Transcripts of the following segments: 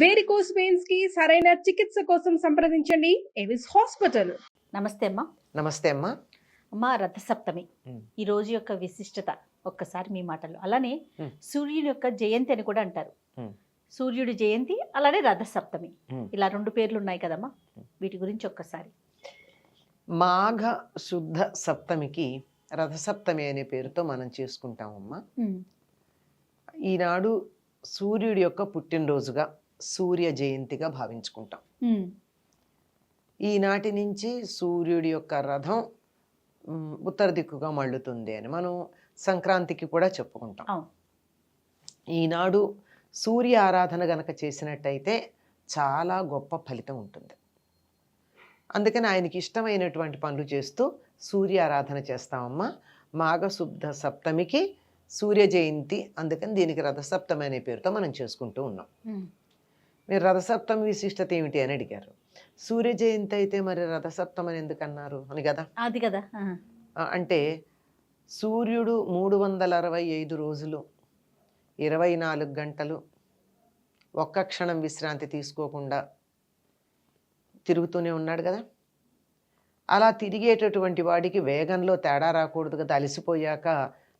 Varicose వెయిన్స్కి సరైన చికిత్స కోసం సంప్రదించండి. ఎవిస్ హాస్పిటల్ నమస్తే అమ్మా. నమస్తే అమ్మా. అమ్మా రథసప్తమి. ఈ రోజు యొక్క విశిష్టత ఒక్కసారి మీ మాటలు అలానే. సూర్యుని యొక్క జయంతి అని కూడా అంటారు. సూర్యుడి జయంతి అలానే రథసప్తమి. ఇలా రెండు పేర్లు ఉన్నాయి కదమ్మా. వీటి గురించి ఒక్కసారి. మాఘ శుద్ధ సప్తమికి రథసప్తమి అనే పేరుతో మనం చేసుకుంటామమ్మా. ఈనాడు సూర్యుడి యొక్క పుట్టినరోజుగా సూర్య జయంతిగా భావించుకుంటాం. ఈనాటి నుంచి సూర్యుడి యొక్క రథం ఉత్తర దిక్కుగా మళ్ళుతుంది అని మనం సంక్రాంతికి కూడా చెప్పుకుంటాం. ఈనాడు సూర్య ఆరాధన గనక చేసినట్టయితే చాలా గొప్ప ఫలితం ఉంటుంది. అందుకని ఆయనకి ఇష్టమైనటువంటి పనులు చేస్తూ సూర్య ఆరాధన చేస్తామమ్మా. మాఘశుద్ధ సప్తమికి సూర్య జయంతి అందుకని దీనికి రథసప్తమి అనే పేరుతో మనం చేసుకుంటూ ఉన్నాం. మీరు రథసప్తమి విశిష్టత ఏమిటి అని అడిగారు. సూర్య జయంతి అయితే మరి రథసప్తమి అని ఎందుకు అన్నారు అని కదా? అది కదా. అంటే సూర్యుడు మూడు వందల అరవై ఐదు రోజులు ఇరవై నాలుగు గంటలు ఒక్క క్షణం విశ్రాంతి తీసుకోకుండా తిరుగుతూనే ఉన్నాడు కదా? అలా తిరిగేటటువంటి వాడికి వేగంలో తేడా రాకూడదు కదా. అలసిపోయాక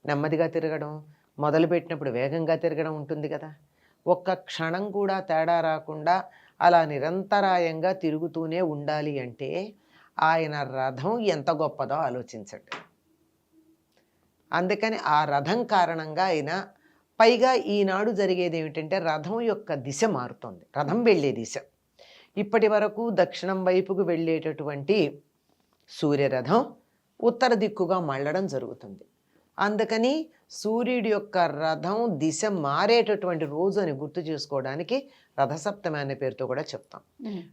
నెమ్మదిగా తిరగడం మొదలుపెట్టినప్పుడు వేగంగా తిరగడం ఉంటుంది కదా. ఒక్క క్షణం కూడా తేడా రాకుండా అలా నిరంతరాయంగా తిరుగుతూనే ఉండాలి అంటే ఆయన రథం ఎంత గొప్పదో ఆలోచించండి. అందుకని ఆ రథం కారణంగా ఆయన పైగా ఈనాడు జరిగేది ఏమిటంటే రథం యొక్క దిశ మారుతుంది. రథం వెళ్ళే దిశ. ఇప్పటి వరకు దక్షిణం వైపుకు వెళ్ళేటటువంటి సూర్యరథం ఉత్తర దిక్కుగా మళ్ళడం జరుగుతుంది. అందుకని సూర్యుడి యొక్క రథం దిశ మారేటటువంటి రోజు అని గుర్తు చేసుకోవడానికి రథసప్తమి అనే పేరుతో కూడా చెప్తాం.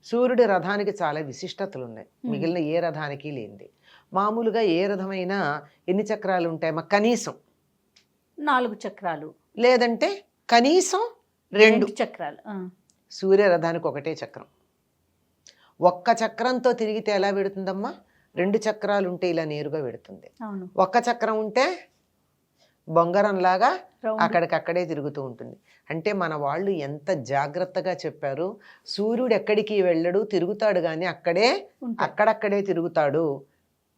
సూర్యుడి రథానికి చాలా విశిష్టతలు ఉన్నాయి మిగిలిన ఏ రథానికి లేనిది. మామూలుగా ఏ రథమైనా ఎన్ని చక్రాలు ఉంటాయి మా కనీసం. నాలుగు చక్రాలు. లేదంటే కనీసం రెండు. చక్రాలు. సూర్య రథానికి ఒకటే చక్రం. ఒక్క చక్రంతో తిరిగితే ఎలా పెడుతుందమ్మా రెండు చక్రాలు ఉంటే ఇలా నేరుగా పెడుతుంది ఒక్క చక్రం ఉంటే బొంగరంలాగా. అక్కడికక్కడే తిరుగుతూ ఉంటుంది అంటే మన వాళ్ళు ఎంత జాగ్రత్తగా చెప్పారు సూర్యుడు ఎక్కడికి వెళ్ళడు తిరుగుతాడు కానీ అక్కడే. అక్కడక్కడే తిరుగుతాడు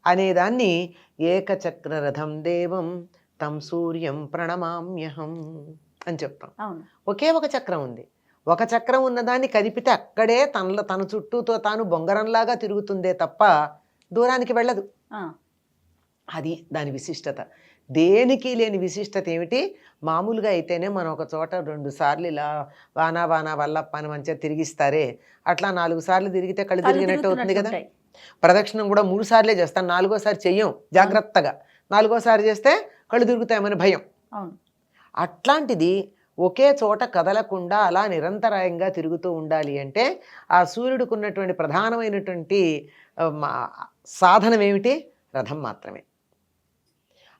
అనేదాన్ని ఏకచక్ర రథం దేవం తం సూర్యం ప్రణమామ్యహం అని చెప్తాం ఒకే ఒక చక్రం ఉంది ఒక చక్రం ఉన్నదాన్ని కదిపితే అక్కడే తనలో తన చుట్టూతో తాను బొంగరంలాగా తిరుగుతుందే తప్ప దూరానికి వెళ్ళదు. అది దాని విశిష్టత దేనికి లేని విశిష్టత ఏమిటి? మామూలుగా అయితేనే మనం ఒక చోట రెండు సార్లు ఇలా వానా వానా వల్లప్ప అని మంచిగా తిరిగిస్తారే. అట్లా నాలుగు సార్లు తిరిగితే కళ్ళు తిరిగినట్టు అవుతుంది కదా. ప్రదక్షిణం కూడా మూడు సార్లే చేస్తాను నాలుగోసారి చెయ్యం. జాగ్రత్తగా. నాలుగోసారి చేస్తే కళ్ళు తిరుగుతాయమని భయం. అట్లాంటిది ఒకే చోట కదలకుండా అలా నిరంతరాయంగా తిరుగుతూ ఉండాలి అంటే ఆ సూర్యుడికి ఉన్నటువంటి ప్రధానమైనటువంటి సాధనం ఏమిటి రథం మాత్రమే.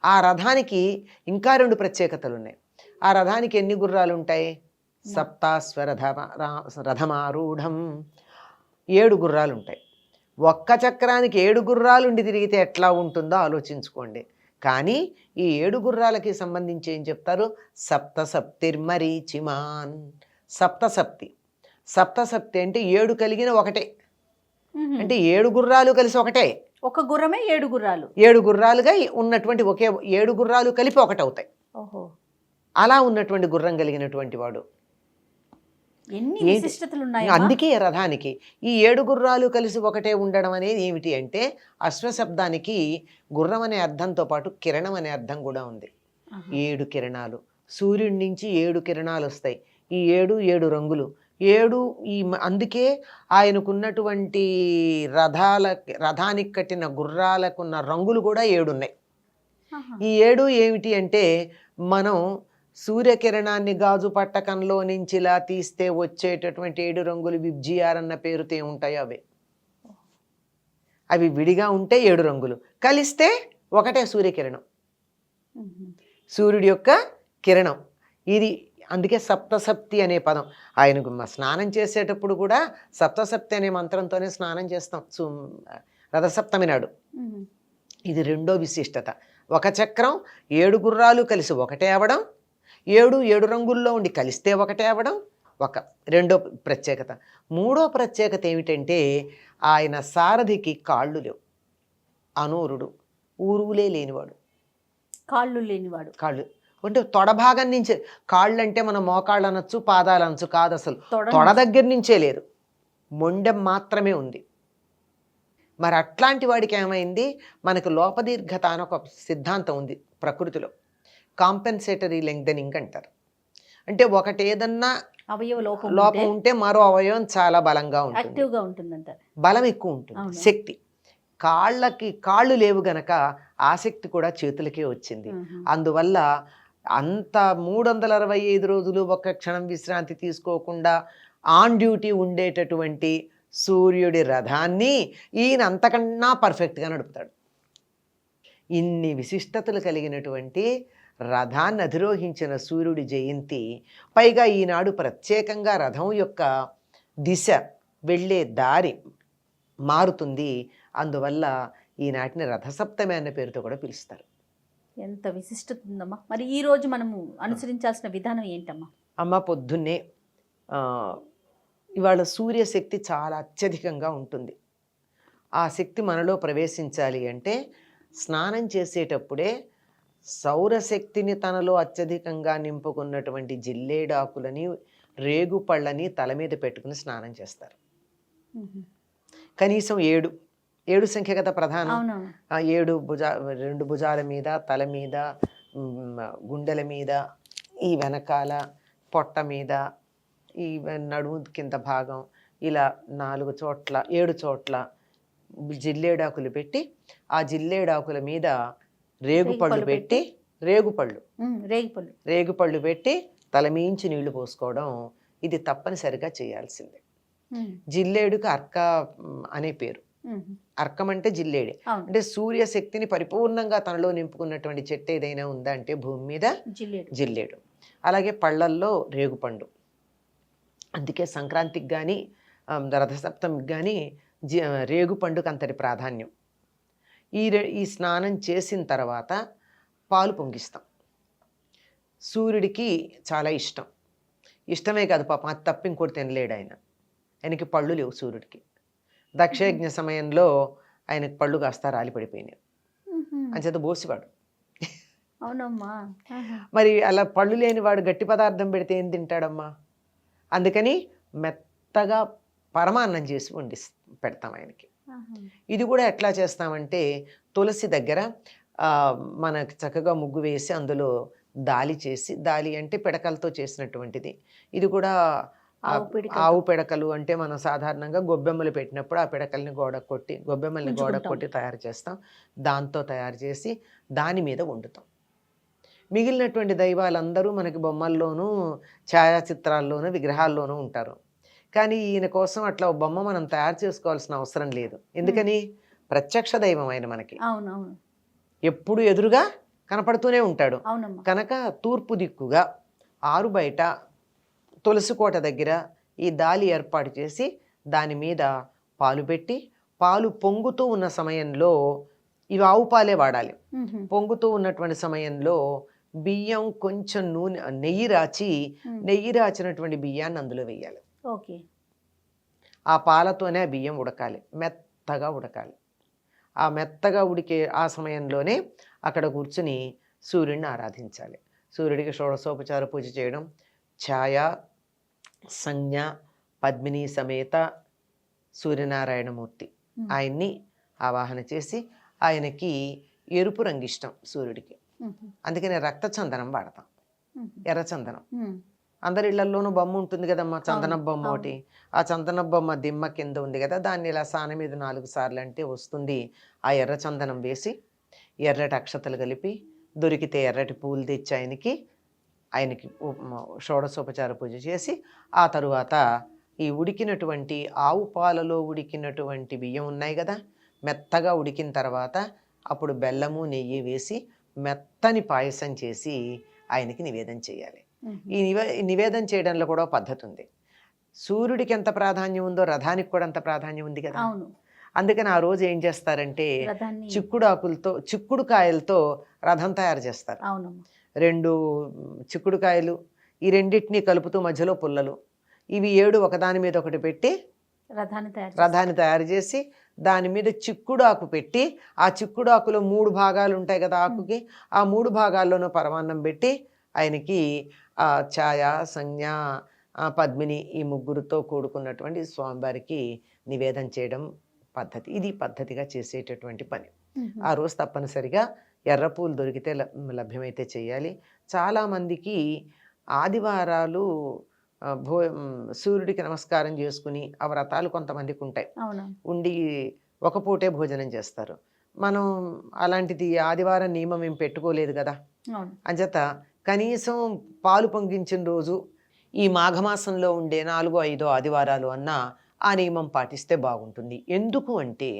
ఆ రథానికి ఇంకా రెండు ప్రత్యేకతలు ఉన్నాయి ఆ రథానికి ఎన్ని గుర్రాలు ఉంటాయి సప్తాశ్వరథ రథమారూఢం ఏడు గుర్రాలు ఉంటాయి ఒక్క చక్రానికి ఏడు గుర్రాలు ఉండి తిరిగితే ఎట్లా ఉంటుందో ఆలోచించుకోండి. కానీ ఈ ఏడు గుర్రాలకి సంబంధించి ఏం చెప్తారు? సప్త సప్తిర్మరీచిమాన్ సప్తసప్తి. సప్తసప్తి అంటే ఏడు కలిగిన ఒకటే. అంటే ఏడు గుర్రాలు కలిసి ఒకటే. ఒక గుర్రమే ఏడు గుర్రాలు. ఏడు గుర్రాలుగా ఉన్నటువంటి ఒకే ఏడు గుర్రాలు కలిపి ఒకటవుతాయి ఓహో. అలా ఉన్నటువంటి గుర్రం కలిగినటువంటి వాడు. ఎన్ని? విశిష్టతలు ఉన్నాయి అందుకే రథానికి ఈ ఏడు గుర్రాలు కలిసి ఒకటే ఉండడం అనేది ఏమిటి అంటే అశ్వశబ్దానికి గుర్రం అనే అర్థంతో పాటు కిరణం అనే అర్థం కూడా ఉంది. ఏడు కిరణాలు. సూర్యుడి నుంచి ఏడు కిరణాలు వస్తాయి. ఈ ఏడు ఏడు రంగులు ఏడు ఈ అందుకే ఆయనకున్నటువంటి రథాల రథానికి కట్టిన గుర్రాలకున్న రంగులు కూడా ఏడు ఉన్నాయి ఈ ఏడు ఏమిటి అంటే మనం సూర్యకిరణాన్ని గాజు పట్టకంలో నుంచి ఇలా తీస్తే వచ్చేటటువంటి ఏడు రంగులు విబ్జిఆర్ అన్న పేరుతో ఏముంటాయో అవే. అవి విడిగా ఉంటే ఏడు రంగులు. కలిస్తే ఒకటే సూర్యకిరణం. సూర్యుడి యొక్క కిరణం. ఇది అందుకే సప్తసప్తి అనే పదం. ఆయనకు స్నానం చేసేటప్పుడు కూడా సప్తసప్తి అనే మంత్రంతోనే స్నానం చేస్తాం. సు రథసప్తమి నాడు. ఇది రెండో విశిష్టత. ఒక చక్రం ఏడు గుర్రాలు కలిసి ఒకటే అవడం ఏడు ఏడు రంగుల్లో ఉండి కలిస్తే ఒకటే అవడం ఒక రెండో ప్రత్యేకత. మూడో ప్రత్యేకత ఏమిటంటే ఆయన సారథికి కాళ్ళు లేవు. అనూరుడు. ఊరులే లేనివాడు. కాళ్ళు లేనివాడు. కాళ్ళు అంటే తొడ భాగం నుంచే. కాళ్ళు అంటే మనం మోకాళ్ళు అనొచ్చు పాదాలు అనొచ్చు కాదు అసలు. తొడ దగ్గర నుంచే లేదు. మొండెం మాత్రమే ఉంది. మరి అట్లాంటి వాడికి ఏమైంది? మనకు లోపదీర్ఘత అని ఒక సిద్ధాంతం ఉంది ప్రకృతిలో. కాంపెన్సేటరీ లెంగ్దనింగ్ అంటారు. అంటే ఒకటి ఏదన్నా అవయవ లోపం లోపం ఉంటే మరో అవయవం చాలా బలంగా ఉంటుంది. బలం ఎక్కువ ఉంటుంది. శక్తి. కాళ్ళకి కాళ్ళు లేవు గనక ఆసక్తి కూడా చేతులకే వచ్చింది. అందువల్ల అంత మూడు వందల అరవై ఐదు రోజులు ఒక్క క్షణం విశ్రాంతి తీసుకోకుండా ఆన్ డ్యూటీ ఉండేటటువంటి సూర్యుడి రథాన్ని ఈయన అంతకన్నా పర్ఫెక్ట్గా నడుపుతాడు. ఇన్ని విశిష్టతలు కలిగినటువంటి రథాన్ని అధిరోహించిన సూర్యుడి జయంతి పైగా ఈనాడు ప్రత్యేకంగా రథం యొక్క దిశ వెళ్ళే దారి మారుతుంది. అందువల్ల ఈనాటిని రథసప్తమి అన్న పేరుతో కూడా పిలుస్తారు. ఎంత విశిష్టత ఉందమ్మా. మరి ఈ రోజు మనము అనుసరించాల్సిన విధానం ఏంటమ్మా? అమ్మ పొద్దున్నే ఇవాళ సూర్యశక్తి చాలా అత్యధికంగా ఉంటుంది. ఆ శక్తి మనలో ప్రవేశించాలి అంటే స్నానం చేసేటప్పుడే సౌరశక్తిని తనలో అత్యధికంగా నింపుకున్నటువంటి జిల్లేడాకులని రేగుపళ్ళని తల మీద పెట్టుకుని స్నానం చేస్తారు. కనీసం ఏడు ఏడు సంఖ్య కదా ప్రధానం ఏడు భుజ రెండు భుజాల మీద తల మీద గుండెల మీద ఈ వెనకాల పొట్ట మీద ఈ నడుము కింద భాగం ఇలా నాలుగు చోట్ల ఏడు చోట్ల జిల్లేడాకులు పెట్టి ఆ జిల్లేడాకుల మీద రేగుపళ్ళు పెట్టి రేగుపళ్ళు. రేగిపళ్ళు రేగుపళ్ళు పెట్టి తలమీంచి నీళ్ళు పోసుకోవడం ఇది తప్పనిసరిగా చేయాల్సిందే. జిల్లేడుకి అర్క అనే పేరు. అర్కం అంటే జిల్లేడే. అంటే సూర్యశక్తిని పరిపూర్ణంగా తనలో నింపుకున్నటువంటి చెట్టు ఏదైనా ఉందా అంటే భూమి మీద? జిల్లేడు. అలాగే పళ్ళల్లో రేగుపండు. అందుకే సంక్రాంతికి కానీ రథసప్తమికి కానీ జి రేగుపండుకు అంతటి ప్రాధాన్యం. ఈ ఈ స్నానం చేసిన తర్వాత పాలు పొంగిస్తాం. సూర్యుడికి చాలా ఇష్టం. ఇష్టమే కాదు పాపం అది తప్ప ఇంకోటి తినలేడు ఆయన. ఆయనకి పళ్ళు లేవు సూర్యుడికి. దక్షయజ్ఞ సమయంలో ఆయనకి పళ్ళు కాస్త రాలి పడిపోయినాయి మ్మ్. అంచేత బోసివాడు అవునమ్మా. మరి అలా పళ్ళు లేని వాడు గట్టి పదార్థం పెడితే ఏం తింటాడమ్మా అందుకని మెత్తగా పరమాన్నం చేసి వండి పెడతాం ఆయనకి. ఇది కూడా ఎట్లా చేస్తామంటే తులసి దగ్గర మనకి చక్కగా ముగ్గు వేసి అందులో దాలి చేసి దాలి అంటే పిడకలతో చేసినటువంటిది ఇది కూడా ఆవు పిడకలు. అంటే మనం సాధారణంగా గొబ్బెమ్మలు పెట్టినప్పుడు ఆ పిడకల్ని గోడ కొట్టి గొబ్బెమ్మల్ని గోడ. కొట్టి తయారు చేస్తాం. దాంతో తయారు చేసి దాని మీద వండుతాం. మిగిలినటువంటి దైవాలందరూ మనకి బొమ్మల్లోనూ ఛాయాచిత్రాల్లోనూ విగ్రహాల్లోనూ ఉంటారు. కానీ ఈయన కోసం అట్లా బొమ్మ మనం తయారు చేసుకోవాల్సిన అవసరం లేదు. ఎందుకని? ప్రత్యక్ష దైవం ఆయన మనకి. అవునవును. ఎప్పుడు ఎదురుగా కనపడుతూనే ఉంటాడు. కనుక తూర్పు దిక్కుగా ఆరు బయట తులసి కోట దగ్గర ఈ దాలి ఏర్పాటు చేసి దాని మీద పాలు పెట్టి పాలు పొంగుతూ ఉన్న సమయంలో ఇవి ఆవు పాలే వాడాలి. పొంగుతూ ఉన్నటువంటి సమయంలో బియ్యం కొంచెం నూనె నెయ్యి రాచి. నెయ్యి రాచినటువంటి బియ్యాన్ని అందులో వేయాలి. ఓకే. ఆ పాలతోనే ఆ బియ్యం ఉడకాలి. మెత్తగా ఉడకాలి. ఆ మెత్తగా ఉడికే ఆ సమయంలోనే అక్కడ కూర్చుని సూర్యుడిని ఆరాధించాలి. సూర్యుడికి షోడశోపచార పూజ చేయడం ఛాయ సంజ్ఞ పద్మిని సమేత సూర్యనారాయణమూర్తి. ఆయన్ని ఆవాహన చేసి ఆయనకి ఎరుపు రంగు ఇష్టం సూర్యుడికి. అందుకని రక్త చందనం వాడతాం. ఎర్ర చందనం. అందరి ఇళ్ళలోనూ బొమ్మ ఉంటుంది కదమ్మా చందన బొమ్మ. ఒకటి ఆ చందన బొమ్మ దిమ్మ కింద ఉంది కదా దాన్ని ఇలా సాన మీద నాలుగు సార్లు అంటే వస్తుంది ఆ ఎర్ర చందనం వేసి ఎర్రటి అక్షతలు కలిపి దొరికితే ఎర్రటి పూలు తెచ్చి ఆయనకి ఆయనకి షోడశోపచార పూజ చేసి ఆ తరువాత ఈ ఉడికినటువంటి ఆవు పాలలో ఉడికినటువంటి బియ్యం ఉన్నాయి కదా మెత్తగా ఉడికిన తర్వాత అప్పుడు బెల్లము నెయ్యి వేసి మెత్తని పాయసం చేసి ఆయనకి నివేదన చేయాలి. ఈ నివే నివేదన చేయడంలో కూడా పద్ధతి ఉంది. సూర్యుడికి ఎంత ప్రాధాన్యం ఉందో రథానికి కూడా అంత ప్రాధాన్యం ఉంది కదా. అవును. అందుకని ఆ రోజు ఏం చేస్తారంటే చిక్కుడు ఆకులతో చిక్కుడు కాయలతో రథం తయారు చేస్తారు. రెండు చిక్కుడు కాయలు ఈ రెండింటిని కలుపుతూ మధ్యలో పుల్లలు ఇవి ఏడు ఒకదాని మీద ఒకటి పెట్టి రథాన్ని తయారు. రథాన్ని తయారు చేసి దాని మీద చిక్కుడు ఆకు పెట్టి ఆ చిక్కుడు ఆకులో మూడు భాగాలు ఉంటాయి కదా ఆకుకి ఆ మూడు భాగాల్లోనూ పరమాన్నం పెట్టి ఆయనకి ఆ ఛాయ సంజ్ఞ పద్మిని ఈ ముగ్గురుతో కూడుకున్నటువంటి స్వామివారికి నివేదన చేయడం పద్ధతి ఇది పద్ధతిగా చేసేటటువంటి పని. ఆ రోజు తప్పనిసరిగా ఎర్రపూలు దొరికితే లభ్యమైతే చేయాలి చాలామందికి ఆదివారాలు భో సూర్యుడికి నమస్కారం చేసుకుని ఆ వ్రతాలు కొంతమందికి ఉంటాయి. ఉండి ఒక పూటే భోజనం చేస్తారు. మనం అలాంటిది ఆదివారం నియమం ఏం పెట్టుకోలేదు కదా. అంచేత కనీసం పాలు పొంగించిన రోజు ఈ మాఘమాసంలో ఉండే నాలుగో ఐదో ఆదివారాలు అన్న ఆ నియమం పాటిస్తే బాగుంటుంది. ఎందుకు అంటే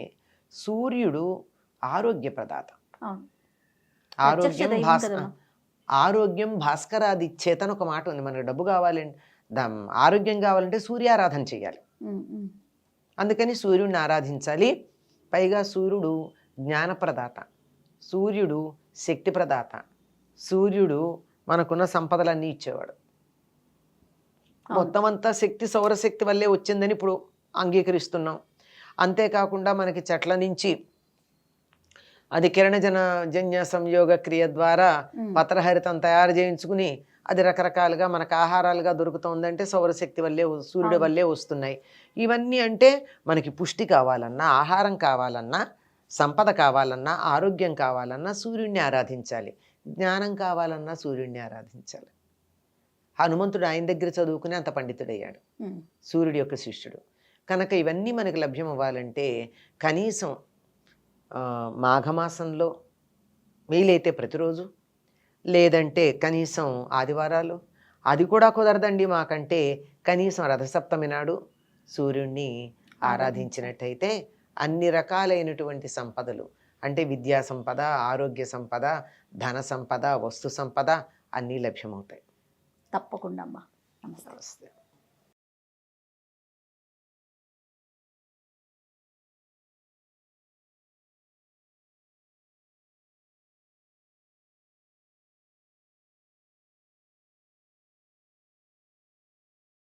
సూర్యుడు ఆరోగ్య ప్రదాత. ఆరోగ్యం దైవం భాస్ కదా. ఆరోగ్యం భాస్కరాది చేతన ఒక మాట ఉంది. మనకు డబ్బు కావాలంటే దా- ఆరోగ్యం కావాలంటే సూర్యారాధన చేయాలి. అందుకని సూర్యుడిని ఆరాధించాలి. పైగా సూర్యుడు జ్ఞానప్రదాత. సూర్యుడు శక్తి ప్రదాత సూర్యుడు మనకున్న సంపదలన్నీ ఇచ్చేవాడు. మొత్తం అంతా శక్తి సౌరశక్తి వల్లే వచ్చిందని ఇప్పుడు అంగీకరిస్తున్నాం. అంతేకాకుండా మనకి చెట్ల నుంచి అది కిరణజన జన్య సంయోగ క్రియ ద్వారా. పత్రహరితం తయారు చేయించుకుని అది రకరకాలుగా మనకు ఆహారాలుగా దొరుకుతుందంటే సౌరశక్తి వల్లే సూర్యుడి. వల్లే వస్తున్నాయి ఇవన్నీ అంటే మనకి పుష్టి కావాలన్నా ఆహారం కావాలన్నా సంపద కావాలన్నా ఆరోగ్యం కావాలన్నా సూర్యుడిని ఆరాధించాలి జ్ఞానం కావాలన్నా సూర్యుడిని ఆరాధించాలి హనుమంతుడు ఆయన దగ్గర చదువుకుని అంత పండితుడయ్యాడు. సూర్యుడి యొక్క శిష్యుడు కనుక ఇవన్నీ మనకు లభ్యం అవ్వాలంటే కనీసం మాఘమాసంలో వీలైతే ప్రతిరోజు లేదంటే కనీసం ఆదివారాలు. అది కూడా కుదరదండి మాకంటే కనీసం రథసప్తమి నాడు సూర్యుడిని ఆరాధించినట్టయితే అన్ని రకాలైనటువంటి సంపదలు అంటే విద్యా సంపద ఆరోగ్య సంపద ధన సంపద వస్తు సంపద అన్నీ లభ్యమవుతాయి. తప్పకుండా అమ్మా. నమస్తే. నమస్తే.